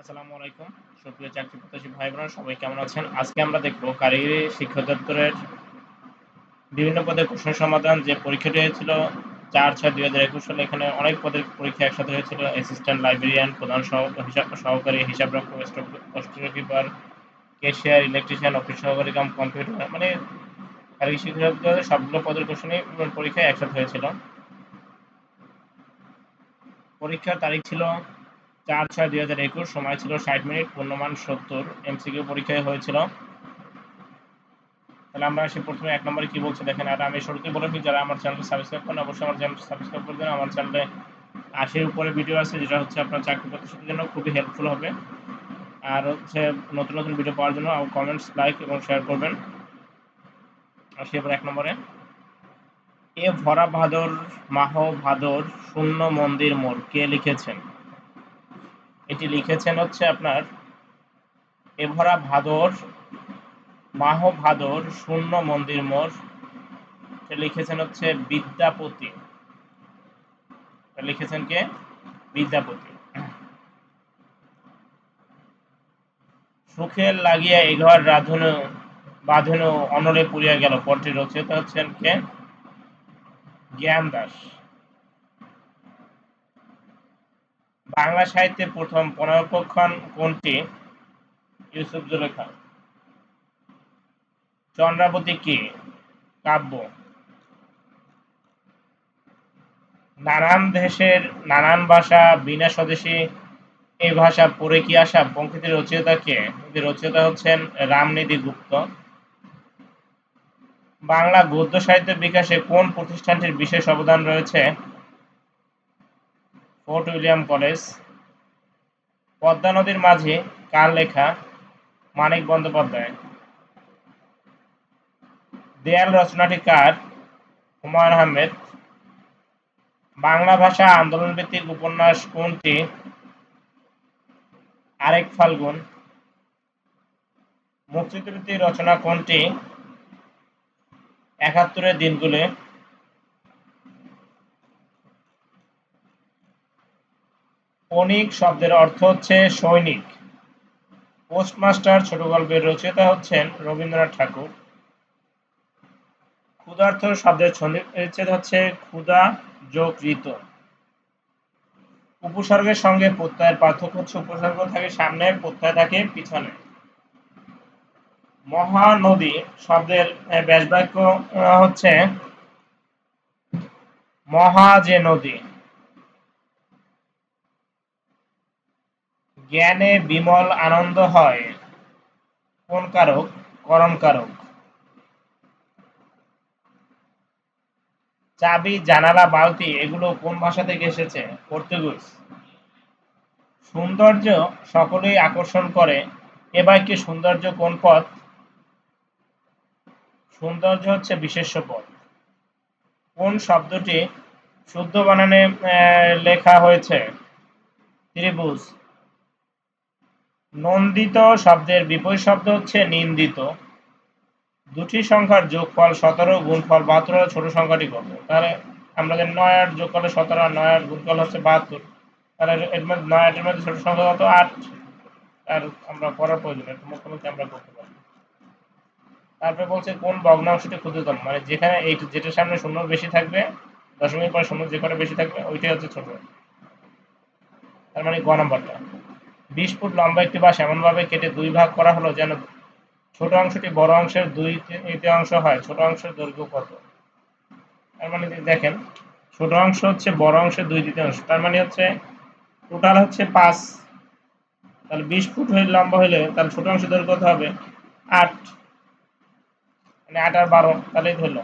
আসসালামু আলাইকুম। সুপ্রিয় চাকরি প্রত্যাশী ভাই বোনেরা সবাই কেমন আছেন? আজকে আমরা দেখব কারিগরি শিক্ষা দপ্তরের বিভিন্ন পদের প্রশ্ন সমাধান। যে পরীক্ষাটি হয়েছিল চার ছয় দুই হাজার একুশ সালে, এখানে অনেক পদের পরীক্ষা একসাথে হয়েছিল। অ্যাসিস্ট্যান্ট লাইব্রেরিয়ান প্রধান হিসাব সহকারী হিসাব রক্ষক স্টোরকিপার ক্যাশিয়ার ইলেকট্রিশিয়ান অফিস সহকারী কাম কম্পিউটার মানে কারিগরি শিক্ষা দপ্তরের সবগুলো পদের কোশ্চেনই পরীক্ষা একসাথে হয়েছিল। পরীক্ষার তারিখ ছিল চার ছয় দুই হাজার একুশ, সময় ছিল ষাট মিনিট, পূর্ণমান সত্তর। এমসিকিউ পরীক্ষায় হয়েছিল। তাহলে আমরা আসি প্রথমে এক নম্বরে কি বলছে দেখেন, আর আমি শুরুতে বলে দিই যারা আমার চ্যানেল সাবস্ক্রাইব করেন, অবশ্যই আমার চ্যানেল সাবস্ক্রাইব করে দেন। আমার চ্যানেলে আশির উপরে ভিডিও আছে, যেটা হচ্ছে আপনার চাকরি প্রতিষ্ঠানের জন্য খুবই হেল্পফুল হবে। আর হচ্ছে নতুন নতুন ভিডিও পাওয়ার জন্য কমেন্টস লাইক এবং শেয়ার করবেন। আসি এবার এক নম্বরে। এ ভরা ভাদর মাহ ভাদর শূন্য মন্দির মোড়, কে লিখেছেন? এটি লিখেছেন হচ্ছে আপনার এভরা ভাদর, মাহ ভাদর, শূন্য মন্দির এটা লিখেছেন হচ্ছে বিদ্যাপতি। লিখেছেন কে? বিদ্যাপতি। সুখের লাগিয়া এঘর রাধনু, বাঁধনু, অনলে পুড়িয়া গেল। পরটি রচিত হচ্ছেন কে? জ্ঞান দাস বাংলা সাহিত্যে প্রথম পুনর্পক্ষণ কোনটি? ইউসুফ জুলেখা চন্দ্রাবতী কি? কাব্য। নানান দেশের নানান ভাষা, বিনা স্বদেশী এই ভাষা পড়ে কি আসা? পঙ্ক্তিটির রচয়িতা কে? রচয়িতা হচ্ছেন রামনিধি গুপ্ত। বাংলা গদ্য সাহিত্যের বিকাশে কোন প্রতিষ্ঠানটির বিশেষ অবদান রয়েছে? Fort William college. পদ্মা নদীর মাঝে কার লেখা? মানিক বন্দ্যোপাধ্যায়। দেয়াল রচনাটি কার? হুমায়ুন আহমেদ। বাংলা ভাষা আন্দোলন ভিত্তিক উপন্যাস কোনটি? আরেক ফাল্গুন। মুক্তিযুদ্ধের রচনা কোনটি? একাত্তরের দিনগুলো। অনিক শব্দের অর্থ হচ্ছে সৈনিক। পোস্টমাস্টার ছোট গল্পের রচয়িতা হচ্ছেন রবীন্দ্রনাথ ঠাকুর। ক্ষুধার্থ শব্দের ছন্দিচ্ছেদ হচ্ছে ক্ষুধা যোগ ঋত উপসর্গের সঙ্গে প্রত্যয়ের পার্থক্য হচ্ছে উপসর্গ থাকে সামনে, প্রত্যয় থাকে পিছনে। মহানদী শব্দের ব্যাসবাক্য হচ্ছে মহা যে নদী। জ্ঞানে বিমল আনন্দ হয়। কোন কারক? করণ কারক। চাবি, জানালা, বালতি, এগুলো কোন ভাষা থেকে এসেছে? পর্তুগিজ। সৌন্দর্য সকলেই আকর্ষণ করে। এ বাক্যে সৌন্দর্য কোন পদ? সৌন্দর্য হচ্ছে বিশেষ্য পদ। কোন শব্দটি শুদ্ধ বানানে লেখা হয়েছে? ত্রিভুজ। নন্দিত শব্দের বিপরীত শব্দ হচ্ছে নিন্দিত। দুটি সংখ্যার যোগফল সতেরো গুণফল বাহাত্তর ছোট সংখ্যাটি কত? তাহলে আমরা জানি নয় আট যোগ করলে সতেরো আর নয় আট গুণফল হচ্ছে বাহাত্তর। তাহলে এর মধ্যে নয় আটের মধ্যে ছোট সংখ্যা কত? আট। আর আমরা করার প্রয়োজন এটা মুখোমুখি আমরা করতে পারি তারপরে বলছে কোন ভগ্নাংশটি ক্ষুদ্রতম? মানে যেখানে এই যেটার সামনে শূন্য বেশি থাকবে, দশমিক পরে শূন্য যে কটা বেশি থাকবে, ওইটাই হচ্ছে ছোট। তার মানে গ নম্বরটা। বিশ ফুট লম্বা একটি বাস এমনভাবে কেটে দুই ভাগ করা হলো যেন ছোট অংশটি বড় অংশের দুই তৃতীয়াংশ হয়, ছোট অংশের দৈর্ঘ্য কত? তার মানে দেখেন, ছোট অংশ হচ্ছে বড় অংশের দুই তৃতীয়াংশ, তার মানে হচ্ছে টোটাল হচ্ছে পাঁচ। তাহলে বিশ ফুট হয়ে লম্বা হইলে তাহলে ছোট অংশের দৈর্ঘ্য কত হবে? আট। মানে আট আর বারো, তাহলেই ধরলো।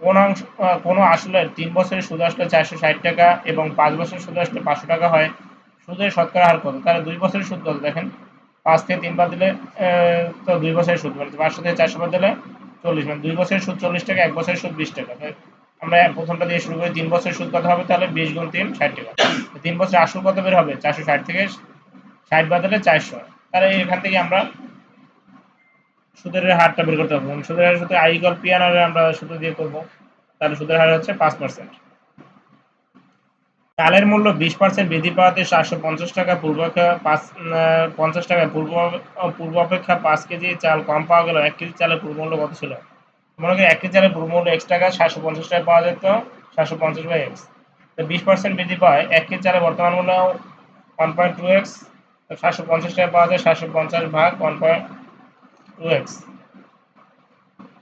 কোন অংশ কোনো আসলে তিন বছরের সুদ আসলে চারশো ষাট টাকা এবং পাঁচ বছরের সুদ আসলে পাঁচশো টাকা হয়। সুদের শতকরা হার কত? তাহলে দুই বছরের সুদ কত? দেখেন, পাঁচ থেকে তিন বার দিলে তো দুই বছরের সুদ মানে পাঁচশো থেকে চারশো বার দিলে চল্লিশ। মানে দুই বছরের সুদ চল্লিশ টাকা, এক বছরের সুদ বিশ টাকা। আমরা প্রথমটা দিয়ে শুরু করি, তিন বছরের সুদ কত হবে? তাহলে বিশ গুণ তিন, ষাট টাকা। তিন বছর আসল কত বের হবে? চারশো ষাট থেকে ষাট বার দিলে চারশো। তাহলে এখান থেকে আমরা সুদের হারটা বের করতে পারব। সুদের হার সাথে আই গল পিয়ানোর আমরা সুদ দিয়ে করব। তাহলে সুদের হার হচ্ছে পাঁচ পার্সেন্ট। চালের মূল্য বিশ পার্সেন্ট বৃদ্ধি পাওয়াতে সাতশো পঞ্চাশ টাকা পূর্বাপেক্ষা পাঁচ পঞ্চাশ টাকা পূর্ব, পূর্বাপেক্ষা পাঁচ কেজি চাল কম পাওয়া গেল এক কেজি চালের পূর্বমূল্য কত ছিল? মনে করি এক কেজি চালের পূর্বমূল্য এক্স টাকা, সাতশো পঞ্চাশ টাকা পাওয়া যেত, সাতশো পঞ্চাশ বাই এক্স তো বিশ পার্সেন্ট বৃদ্ধি পায়, এক কেজি চালের বর্তমান মূল্য ওয়ান পয়েন্ট টু এক্স সাতশো পঞ্চাশ টাকা পাওয়া যায় সাতশো পঞ্চাশ ভাগ ওয়ান পয়েন্ট টু এক্স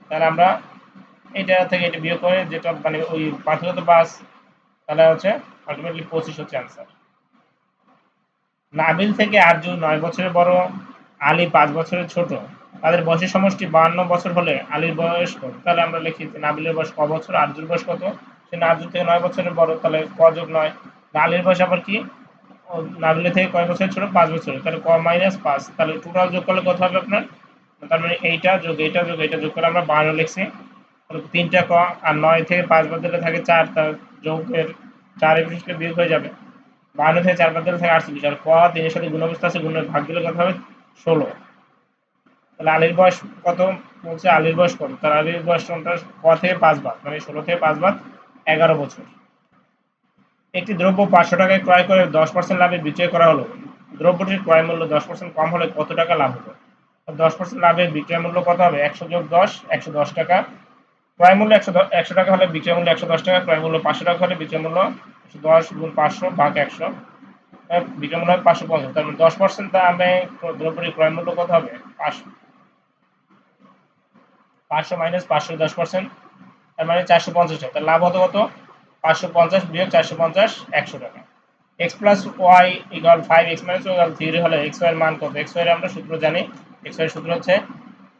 তাহলে আমরা এটা থেকে এটা বিয়োগ করে যেটা মানে ওই তো পাস তাহলে হচ্ছে আলটিমেটলি পঁচিশ হচ্ছে অ্যান্সার নাবিল থেকে আরজু নয় বছরের বড়, আলী পাঁচ বছরের ছোট। তাদের বয়সের সমষ্টি বাহান্ন বছর হলে আলীর বয়স কত? তাহলে আমরা লিখি নাবিলের বয়স ক বছর, আরজুর বয়স কত? সে আরজুর থেকে নয় বছরের বড়, তাহলে ক যোগ নয়। আলীর বয়স আবার কি? নাবিলের থেকে কয় বছর ছোট? পাঁচ বছর তাহলে ক মাইনাস পাঁচ। তাহলে টোটাল যোগ করলে কত হবে আপনার? তার মানে এইটা যোগ এইটা যোগ এইটা যোগ করে আমরা বাহান্ন লিখছি। তিনটা ক আর নয় থেকে পাঁচ বাদ দিলে থাকে চার, তার যোগের চার বিশিষ্ট বিয়োগ হয়ে যাবে। বাহান্ন থেকে চার দিলে থাকে আটচল্লিশ। আর ক তিনের সাথে গুণ অবস্থা আছে, গুণের ভাগ দিলে কত হবে ষোলো। তাহলে আলীর বয়স কত? বলছে আলীর বয়স কত? তার আলীর বয়স কোনটা ক থেকে পাঁচ বাদ মানে ষোলো থেকে পাঁচ বাদ, এগারো বছর। একটি দ্রব্য পাঁচশো টাকায় ক্রয় করে দশ পার্সেন্ট লাভে বিক্রয় করা হলো। দ্রব্যটির ক্রয় মূল্য দশ পার্সেন্ট কম হলে কত টাকা লাভ হলো? দশ পার্সেন্ট লাভের বিক্রয় মূল্য কত হবে? একশো যোগ দশ, একশো দশ টাকা। ক্রয় মূল্য একশো একশো টাকা হলে বিক্রয় মূল্য একশো দশ টাকা, ক্রয় মূল্য পাঁচশো টাকা হলে বিক্রয় মূল্য একশো দশ গুণ পাঁচশো ভাগ একশো। বিক্রয় মূল্য হবে পাঁচশো পঞ্চাশ। তার মানে দশ পার্সেন্ট দামে দ্রব্যটির ক্রয় মূল্য কত হবে? পাঁচশো। পাঁচশো মাইনাস পাঁচশো দশ পার্সেন্ট তার মানে চারশো পঞ্চাশ টাকা লাভ হতো কত? পাঁচশো পঞ্চাশ বিয়োগ চারশো পঞ্চাশ একশো টাকা। X plus Y equal five X minus equal three হলে এক্স ওয়াই এর মান কত? এক্স ওয়াই আমরা সূত্র জানি। এক্স ওয়াই সূত্র হচ্ছে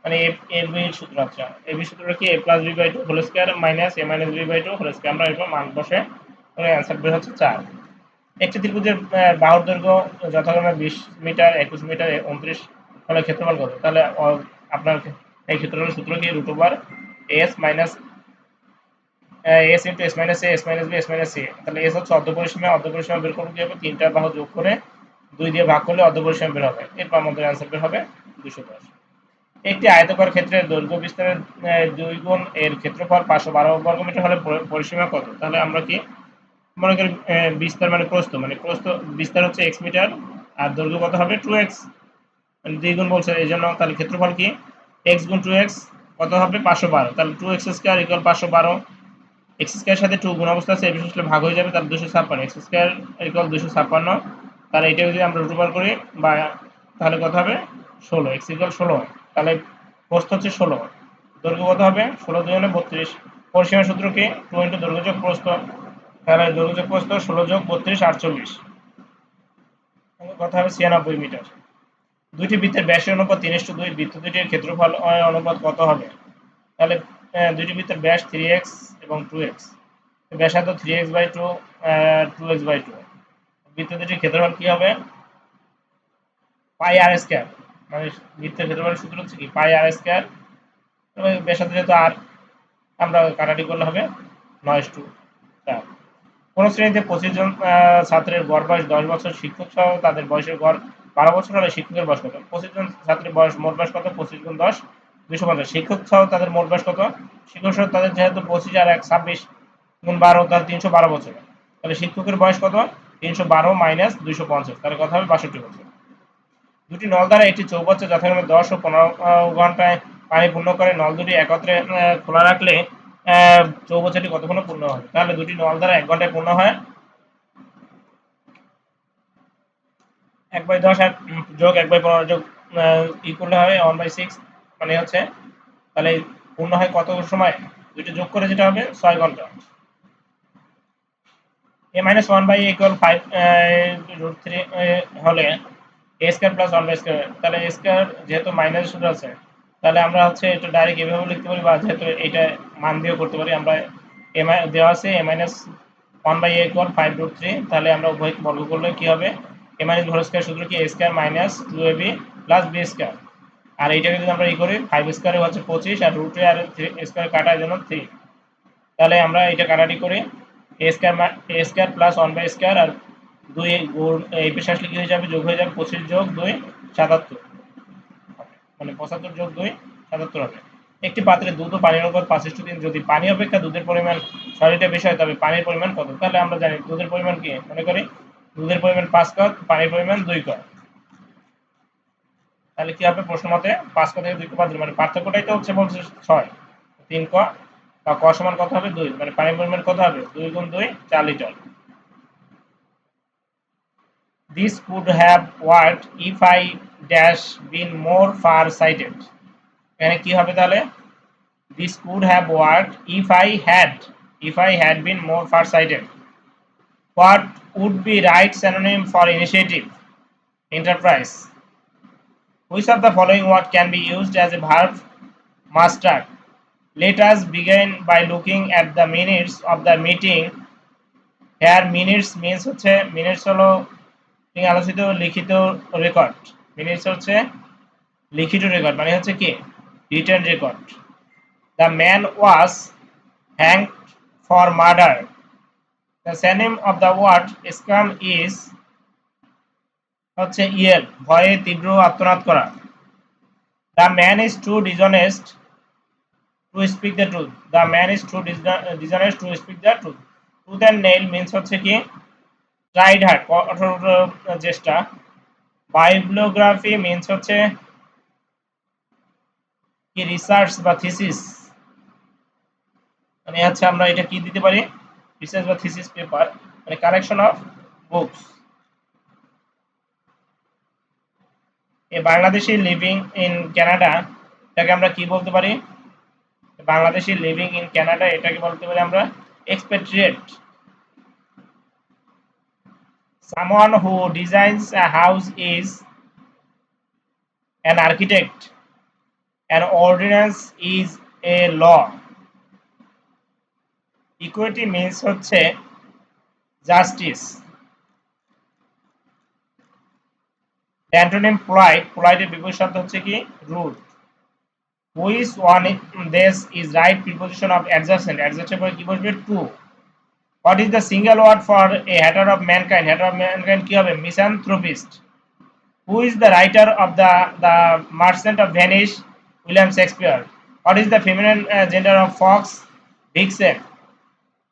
মানে এ এ বি এর সূত্র হচ্ছে এ বি সূত্র কি? A plus B by two whole square minus A minus B by two whole square আমরা এরপর মান বসে অ্যান্সার বের হচ্ছে চার। একটি ত্রিভুজের বাহুর দৈর্ঘ্য যথাক্রমে বিশ মিটার, একুশ মিটার উনত্রিশ হলে ক্ষেত্রফল কত? তাহলে আপনার এই ক্ষেত্রফলের সূত্র কি? Root over S minus S into S minus A S minus B S minus C তাহলে এস হচ্ছে অর্ধ পরিসীমা অর্ধ পরিসীমা বের করব কি হবে তিনটা বাহু যোগ করে দুই দিয়ে ভাগ করলে অর্ধ পরিসীমা বের হবে। এরপর আমাদের অ্যান্সার বের হবে দুশো দশ। একটি আয়তকার ক্ষেত্রের দৈর্ঘ্য বিস্তারের দুই গুণ এর ক্ষেত্রফল পাঁচশো বারো বর্গমিটার হলে পরিসীমা কত? তাহলে আমরা কি মনে করি বিস্তার মানে প্রস্থ মানে প্রস্থ বিস্তার হচ্ছে এক্স মিটার আর দৈর্ঘ্য কত হবে? টু এক্স দুই গুণ বলছে, এই জন্য তাহলে ক্ষেত্রফল কি? এক্স গুণ টু এক্স কত হবে? পাঁচশো বারো। তাহলে টু এক্স স্কোয়ার ইকুয়াল পাঁচশো বারো। এক্স স্কোয়ার সাথে টু গুণ অবস্থা আছে, এই বিশেষটা ভাগ হয়ে যাবে, তাহলে দুশো ছাপ্পান্ন। এক্স স্কোয়ার ইকুয়াল দুশো ছাপ্পান্ন। তাহলে এটা যদি আমরা রুট করি, বা তাহলে কত হবে? ষোলো। এক্স ইকুয়াল ষোলো। তাহলে প্রস্থ হচ্ছে ষোলো। দৈর্ঘ্য কত হবে? ষোলো দুই হলে বত্রিশ। পরিসীমা সূত্র কি? টু ইন্টু দৈর্ঘ্য যোগ প্রস্থ। তাহলে দৈর্ঘ্য যোগ প্রস্থ ষোলো যোগ বত্রিশ, আটচল্লিশ। কথা হবে ছিয়ানব্বই মিটার। দুইটি বৃত্তের ব্যাসের অনুপাত তিন ইস্টু দুই। বৃত্ত দুইটির ক্ষেত্রফল অনুপাত কত হবে? তাহলে দুইটি বৃত্তের ব্যাস থ্রি এক্স এবং টু এক্স ব্যাসার্ধ three X by two two X by two বৃত্ত দুটির ক্ষেত্রফল কি হবে? পাই আর স্কোয়ার মানে বৃত্তের ক্ষেত্রফলের সূত্র হচ্ছে কি? পাই আর স্কোয়ার ব্যাসার্ধ যেহেতু আর, আমরা কাটাটি করলে হবে নয় টু চার কোন শ্রেণীতে পঁচিশ জন ছাত্রের গড় বয়স দশ বছর, শিক্ষক সহ তাদের বয়সের গড় বারো বছর হলে শিক্ষকের বয়স কত? পঁচিশ জন ছাত্রের বয়স মোট বয়স কত? পঁচিশ গুণ দশ দুইশো পঞ্চাশ। শিক্ষক সহ তাদের মোট বয়স কত? শিক্ষক সহ তাদের যেহেতু পঁচিশ আর এক, ছাব্বিশ গুণ বারো, তাহলে তিনশো বারো বছর। তাহলে শিক্ষকের বয়স কত? তিনশো বারো মাইনাস দুইশো পঞ্চাশ। তাহলে কথা হবে বাষট্টি বছর। দুটি নল দ্বারা একটি চৌবাচ্চা যথাক্রমে দশ ও পনেরো ঘন্টায় পানি পূর্ণ করে। নল দুটি একত্রে খোলা রাখলে চৌবাচ্চাটি কতক্ষণে পূর্ণ হবে তাহলে দুটি নল দ্বারা এক ঘন্টায় পূর্ণ হয়। এক বাই দশ আর যোগ এক বাই পনেরো যোগ ই করলে হবে ওয়ান বাই সিক্স মানে হচ্ছে, তাহলে পূর্ণ হয় কত সময়? দুইটা যোগ করে যেটা হবে, ছয় ঘণ্টা। A minus one by equal five root three হলে A square plus one by square তাহলে এ স্কোয়ার যেহেতু মাইনাস শুধু আছে, তাহলে আমরা হচ্ছে এটা ডাইরেক্ট এভাবে লিখতে পারি বা যেহেতু এটা মান দিয়েও করতে পারি, আমরা এ দেওয়া আছে A minus one by A equal five root three তাহলে আমরা উভয় বর্গ করলে কি হবে? এ মাইনাস ভোর স্কোয়ার সূত্র কি? A square minus two A B plus B square আর এইটাকে যদি আমরা ই করি ফাইভ স্কোয়ারে হচ্ছে পঁচিশ আর রুটে আর থ্রি স্কোয়ার কাটার জন্য থ্রি তাহলে আমরা এটা কাটাটি করি। A square a square plus one by square আর দুই গুণ এই পেশে আসলে কি হয়ে যাবে? যোগ হয়ে যাবে পঁচিশ যোগ দুই, সাতাত্তর। মানে পঁচাত্তর যোগ দুই, সাতাত্তর হবে। একটি পাত্রে দুধ ও পানির অনুপাত পাঁচ তিন যদি পানি অপেক্ষা দুধের পরিমাণ ছয় লিটার বেশি হয়, তবে পানির পরিমাণ কত? তাহলে আমরা জানি, দুধের পরিমাণ কি? মনে করি, দুধের পরিমাণ পাঁচ কত, পানির পরিমাণ দুই কত। তাহলে কি হবে? প্রশ্ন মতে পাঁচ ক থেকে দুই ক বাদ মানে পার্থক্যটাই তো হচ্ছে বলছে ছয়। তিন ক বা ক সমান কত হবে? দুই। মানে পানির পরিমাণ কত হবে? দুই গুণ দুই, চার litre. This could have worked if I dash been more far sighted. এখানে কি হবে তাহলে This could have worked if I had if I had been more far sighted. What would be right synonym for initiative? Enterprise. Which of the following word can be used as a verb? Master. Let us begin by looking at the minutes of the meeting. Here minutes means হচ্ছে minutes হলো আলোচিত লিখিত record minutes হচ্ছে লিখিত record মানে হচ্ছে কি? Return record the man was hang for murder the synonym of the word scream is হচ্ছে ইয়েল ভয়ে তীব্র আত্মনাদ করা। The man is too dishonest to speak the truth the man is too dishonest to speak the truth truth and nail means হচ্ছে কি? Tried hard কঠোর চেষ্টা biography means হচ্ছে কি রিসার্চ বা থিসিস মানে হচ্ছে আমরা এটা কি দিতে পারি? রিসার্চ বা থিসিস পেপার মানে collection of books a Bangladeshi living in Canada এটাকে আমরা কি বলতে পারি? বাংলাদেশি লিভিং ইন কানাডা এটাকে বলতে পারি আমরা expatriate Someone who designs a house is an architect. An ordinance is a law. Equity means হচ্ছে justice. The antonym polite, polite এর বিপরীত শব্দ হচ্ছে কি rude. Which one this is right preposition of adjacent? Adjacent পরে কি বসবে to. What is the single word for a hater of mankind hater of mankind কি হবে? Misanthropist who is the writer of the the merchant of Venice William Shakespeare what is the feminine gender of fox vixen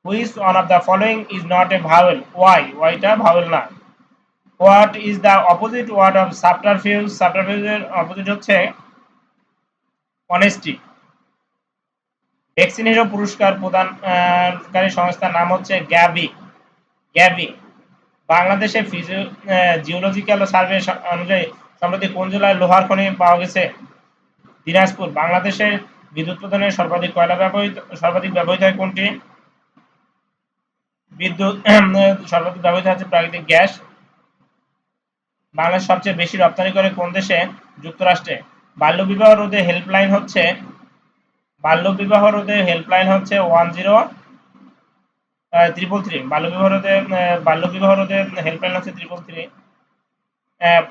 who is one of the following is not a vowel Y ওয়াইটা vowel না। What is the opposite word of সাফটার fuse সাফটার ফিউজের opposite হচ্ছে অনেস্টিক vaccine hero পুরস্কার প্রদানকারী সংস্থার নাম হচ্ছে গ্যাবি গ্যাবি বাংলাদেশে জিওলজিক্যাল সার্ভে অনুযায়ী সম্প্রতি কোন জেলায় লোহার খনি পাওয়া গেছে? দিনাজপুর বাংলাদেশের বিদ্যুৎ উৎপাদনে সর্বাধিক কয়লা ব্যবহৃত, সর্বাধিক ব্যবহৃত হয় কোনটি? বিদ্যুৎ সর্বাধিক ব্যবহৃত হচ্ছে প্রাকৃতিক গ্যাস। বাংলাদেশ সবচেয়ে বেশি রপ্তানি করে কোন দেশে? যুক্তরাষ্ট্রে। বাল্যবিবাহ রোধে হেল্পলাইন হচ্ছে বাল্যবিবাহ রোধে হেল্পলাইন হচ্ছে ওয়ান জিরো ত্রিপল থ্রি বাল্যবিবাহ রোধে বাল্যবিবাহ রোধে হেল্পলাইন হচ্ছে ত্রিপল থ্রি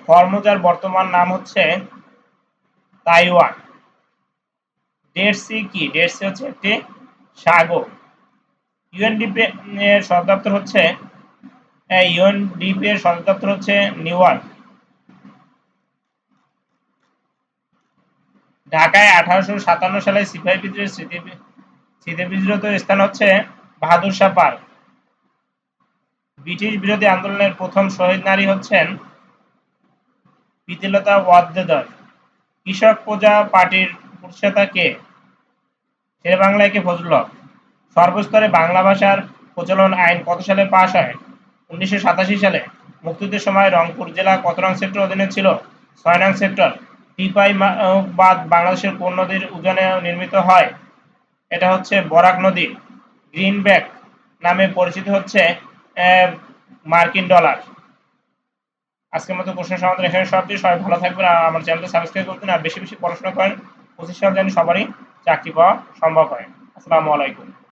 ফর্মোজার বর্তমান নাম হচ্ছে তাইওয়ান। ডেড সি কি? ডেড সি হচ্ছে একটি সাগর। ইউএনডিপি এর সদর দপ্তর হচ্ছে ইউএনডিপি এর সদর দপ্তর হচ্ছে নিউ ইয়র্ক ঢাকায় আঠারোশো সাতান্ন সালে সিপাহী বিদ্রোহের স্মৃতি স্মৃতিবিজড়িত স্থান হচ্ছে বাহাদুর শাহ পার্ক। ব্রিটিশ বিরোধী আন্দোলনের প্রথম শহীদ নারী হচ্ছেন প্রীতিলতা ওয়াদ্দেদার। কৃষক প্রজা পার্টির প্রতিষ্ঠাতা কে? শের বাংলায় কে ফজলুল হক? সর্বস্তরে বাংলা ভাষার প্রচলন আইন কত সালে পাশ হয়? উনিশশো সাতাশি সালে। মুক্তিযুদ্ধের সময় রংপুর জেলা কত রং সেক্টর অধীনে ছিল? ছয় নং সেক্টর। টিপাই বাঁধ বাংলাদেশের কোন নদীর উজানে নির্মিত হয়? এটা হচ্ছে বরাক নদী। গ্রিনব্যাক নামে পরিচিত হচ্ছে মার্কিন ডলার। আজকের মতো প্রশ্ন সমাধান এখানে সব দিয়ে সবাই ভালো থাকবেন আর আমার চ্যানেলটা সাবস্ক্রাইব করবেন আর বেশি বেশি পড়াশোনা করেন। পঁচিশ সাল জানি সবারই চাকরি পাওয়া সম্ভব হয়। আসসালামু আলাইকুম।